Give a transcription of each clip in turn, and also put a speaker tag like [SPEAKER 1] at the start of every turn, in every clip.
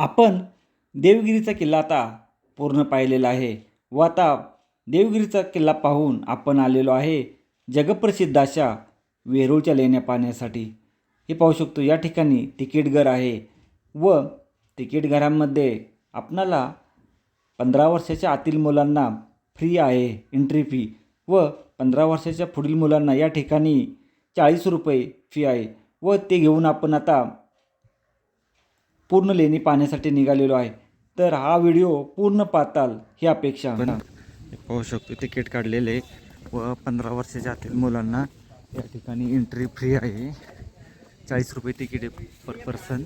[SPEAKER 1] आपण देवगिरीचा किल्ला आता पूर्ण पाहिलेला आहे व आता देवगिरीचा किल्ला पाहून आपण आलेलो आहे जगप्रसिद्ध अशा वेरूळच्या लेण्या पाहण्यासाठी. हे पाहू शकतो या ठिकाणी तिकीट घर आहे व तिकीटघरामध्ये आपणाला पंधरा वर्षाच्या आतील मुलांना फ्री आहे एंट्री फी व पंधरा वर्षाच्या पुढील मुलांना या ठिकाणी चाळीस रुपये फी आहे व ते घेऊन आपण आता पूर्ण लेणी पाहण्यासाठी निघालेलो आहे. तर हा व्हिडिओ पूर्ण पाहताल ही अपेक्षा.
[SPEAKER 2] आपण पाहू शकतो तिकीट काढलेले व पंधरा वर्षाच्या आतील मुलांना या ठिकाणी एंट्री फ्री आहे. चाळीस रुपये तिकीट आहे पर पर्सन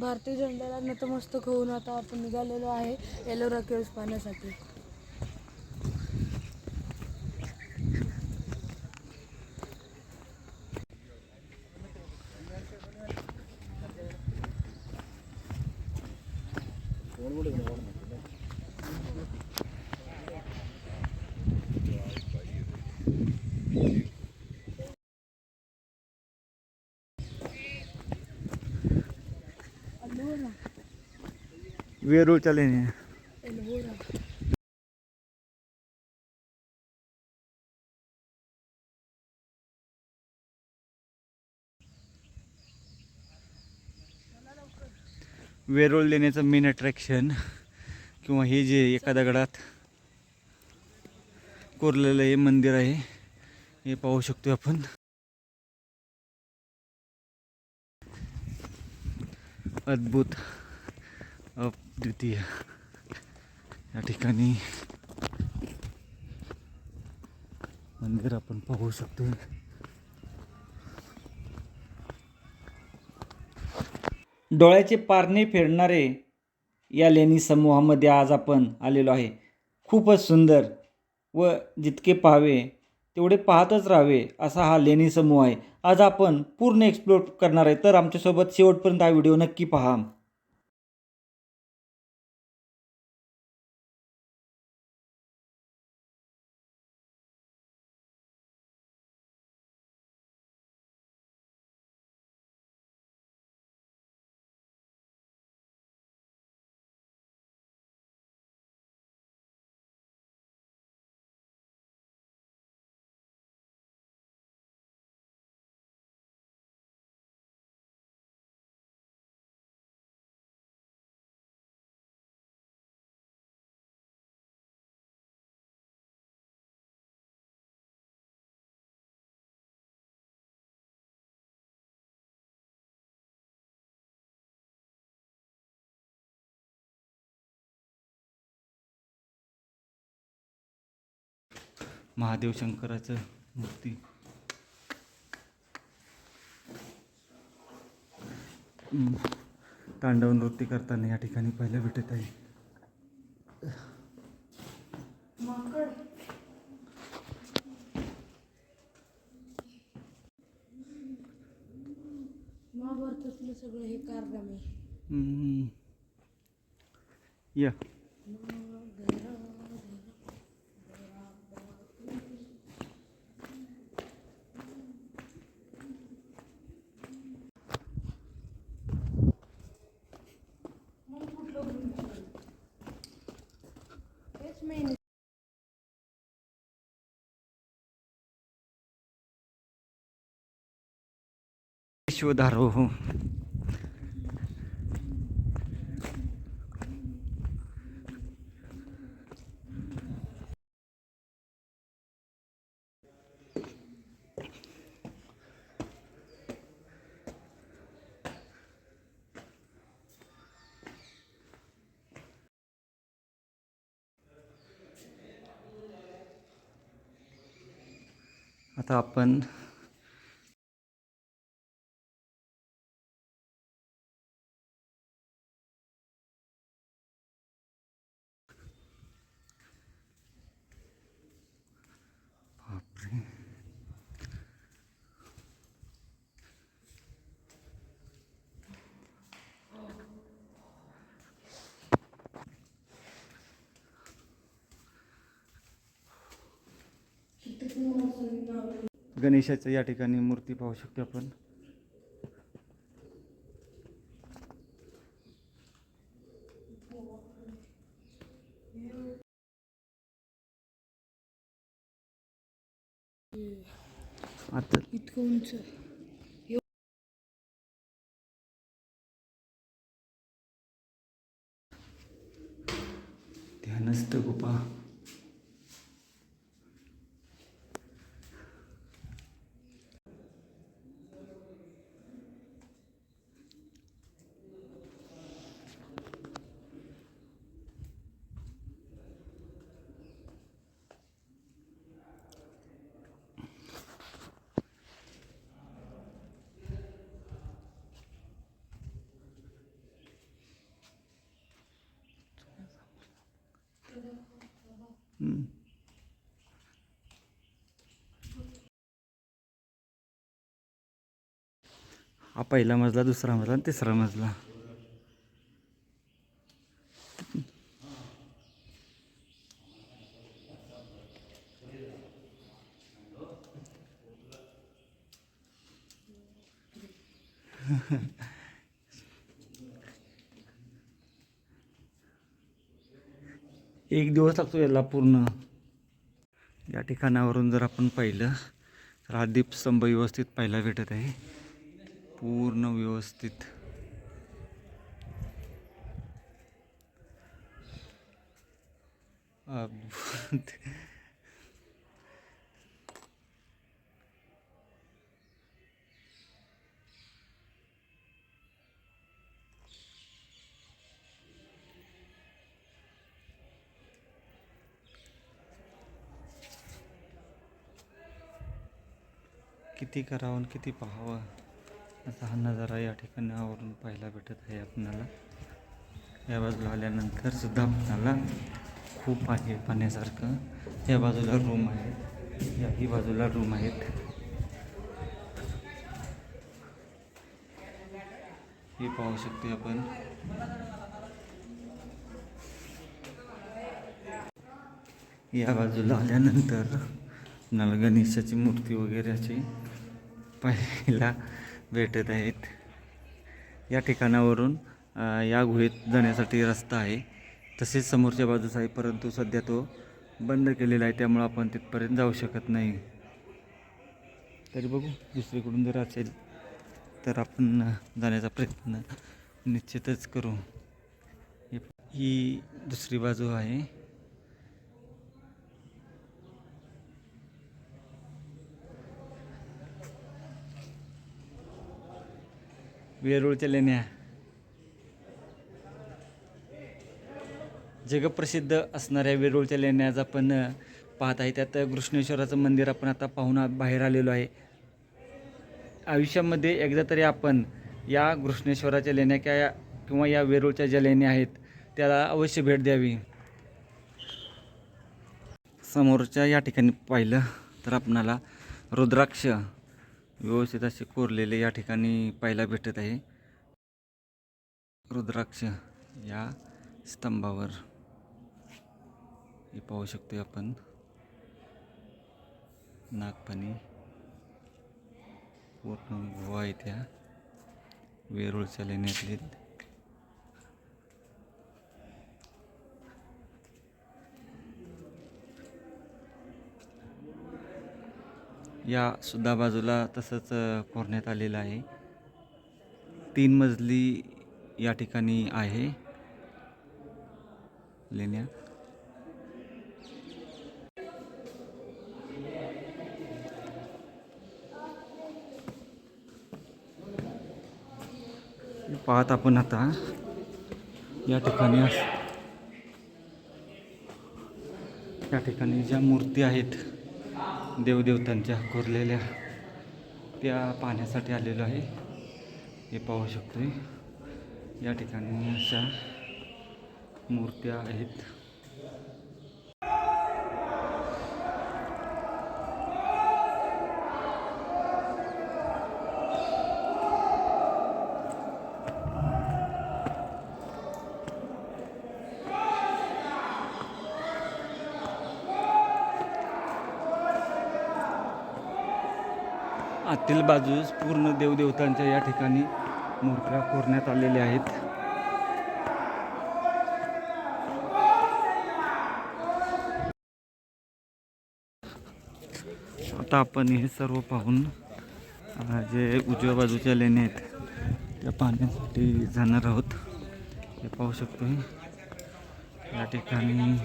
[SPEAKER 3] भारतीय झेंड्याला नतमस्तक होऊन आता आपण निघालेलो आहे. एलोरा केव्स पाहण्यासाठी.
[SPEAKER 2] वेरूळच्या लेणी वेरूळ लेण्याचं मेन अट्रॅक्शन किंवा हे जे एका दगडात कोरलेलं हे मंदिर आहे हे पाहू शकतो आपण. अद्भुत. द्वितीय या ठिकाणी मंदिर आपण पाहू शकतो
[SPEAKER 1] डोळ्याचे पारणे फेडणारे या लेणी समूहामध्ये आज आपण आलेलो आहे. खूपच सुंदर व जितके पाहावे तेवढे पाहतच राहावे असा हा लेणी समूह आहे. आज आपण पूर्ण एक्सप्लोर करणार आहे. तर आमच्यासोबत शेवटपर्यंत हा व्हिडिओ नक्की पहा.
[SPEAKER 2] महादेव शंकराचं मूर्ती. तांडव नृत्य करताना या ठिकाणी पाहायला भेटत आहे
[SPEAKER 3] महाभारतातलं सगळं हे कारनामे
[SPEAKER 2] हम्म. या.
[SPEAKER 3] मेन
[SPEAKER 2] विश्वधारो आता आपण गणेशाचं या ठिकाणी मूर्ती पाहू शकतो आपण आता
[SPEAKER 3] इतकं उंच.
[SPEAKER 2] ध्यानस्थ गुफा हम्म. हा पहिला मजला दुसरा मजला आणि तिसरा मजला एक दिवस लागतो याला पूर्ण. या ठिकाणावरून जर आपण पाहिलं तर हा दीपस्तंभ व्यवस्थित पाहायला भेटत आहे. पूर्ण व्यवस्थित. किती करावं आणि किती पाहावं असा हा नजारा या ठिकाणावरून पाहायला भेटत आहे आपणाला. या बाजूला आल्यानंतर सुद्धा आपणाला खूप आहे पाण्यासारखं या बाजूला रूम आहे. याही बाजूला रूम आहेत. हे पाहू शकतो आपण. या बाजूला आल्यानंतर आपणाला गणेशाची मूर्ती वगैरे अशी पाहायला भेटत आहेत. या ठिकाणावरून या गुहेत जाण्यासाठी रस्ता आहे. तसेच समोरच्या बाजूस आहे परंतु सध्या तो बंद केलेला आहे. त्यामुळं आपण तिथपर्यंत जाऊ शकत नाही. तरी बघू दुसरीकडून जर असेल तर आपण जाण्याचा प्रयत्न निश्चितच करू. ही दुसरी बाजू आहे. वेरूळच्या लेण्या. जगप्रसिद्ध असणाऱ्या वेरूळच्या लेण्या आपण पाहत आहे. त्यात कृष्णेश्वराचं मंदिर आपण आता पाहून बाहेर आलेलो आहे. आयुष्यामध्ये एकदा तरी आपण या कृष्णेश्वराच्या लेण्या क्या किंवा या वेरूळच्या ज्या लेण्या आहेत त्याला अवश्य भेट द्यावी. समोरच्या या ठिकाणी पाहिलं तर आपणाला रुद्राक्ष व्यवस्थित असे कोरलेले या ठिकाणी पाहायला भेटत आहे. रुद्राक्ष या स्तंभावर. हे पाहू शकतो आपण. नागपाणी. पूर्ण गुहा आहे त्या वेरूळच्या लेण्यातले या सुद्धा बाजूला तसंच कोरण्यात आलेलं आहे. तीन मजली या ठिकाणी आहे. लेण्या. पाहत आपण आता या ठिकाणी या ठिकाणी ज्या मूर्ती आहेत देवदेवतांच्या कोरलेल्या त्या पाण्यासाठी आलेलो आहे. हे पाहू शकतो या ठिकाणी अशा मूर्त्या आहेत. आतील बाजूस पूर्ण देवदेवतांच्या या ठिकाणी मूर्त्या कोरण्यात आलेल्या आहेत. आता आपण हे सर्व पाहून जे उजव्या बाजूच्या लेण्या आहेत त्या पाहण्यासाठी जाणार आहोत. हे पाहू शकतो या ठिकाणी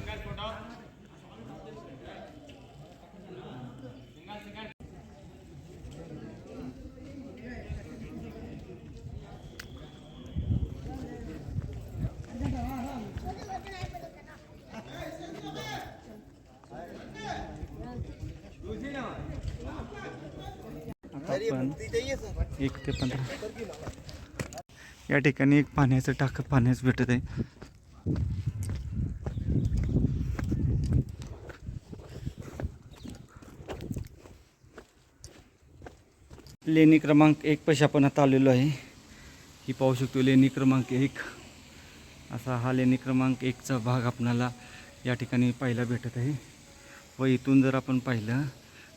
[SPEAKER 2] आपण एक ते पंधरा. या ठिकाणी एक पाण्याचं टाकं पाण्यास भेटत आहे. लेणी क्रमांक एक पैसे आपण आता आलेलो आहे. ही पाहू शकतो लेणी क्रमांक एक. असा हा लेणी क्रमांक एकचा भाग आपणाला या ठिकाणी पाहायला भेटत आहे. व इथून जर आपण पाहिलं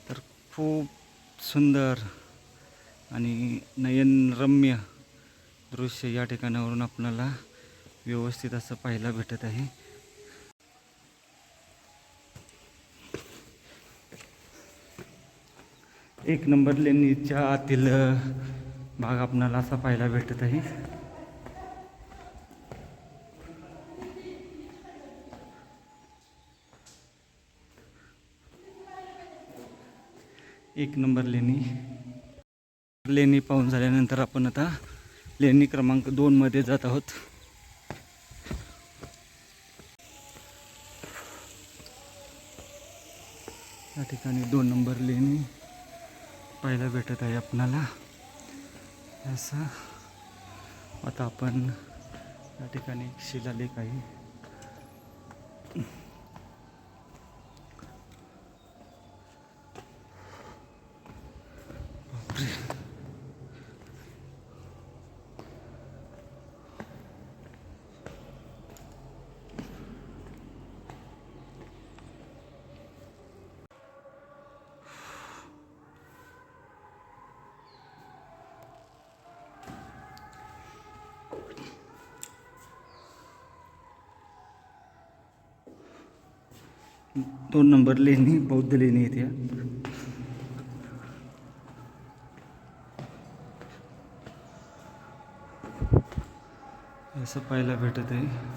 [SPEAKER 2] तर खूप सुंदर आणि नयनरम्य दृश्य या ठिकाणावरून आपल्याला व्यवस्थित असं पाहायला भेटत आहे. एक नंबर लेणीच्या आतील भाग आपणाला असा पाहायला भेटत आहे. एक नंबर लेणी. लेणी पाहून झाल्यानंतर आपण आता लेणी क्रमांक दोनमध्ये जात आहोत. या ठिकाणी दोन नंबर लेणी पाहायला भेटत आहे आपणाला. असं. आता आपण या ठिकाणी शिलालेख आहे. दोन नंबर लेणी बौद्ध लेणी आहेत या असं पाहायला भेटत आहे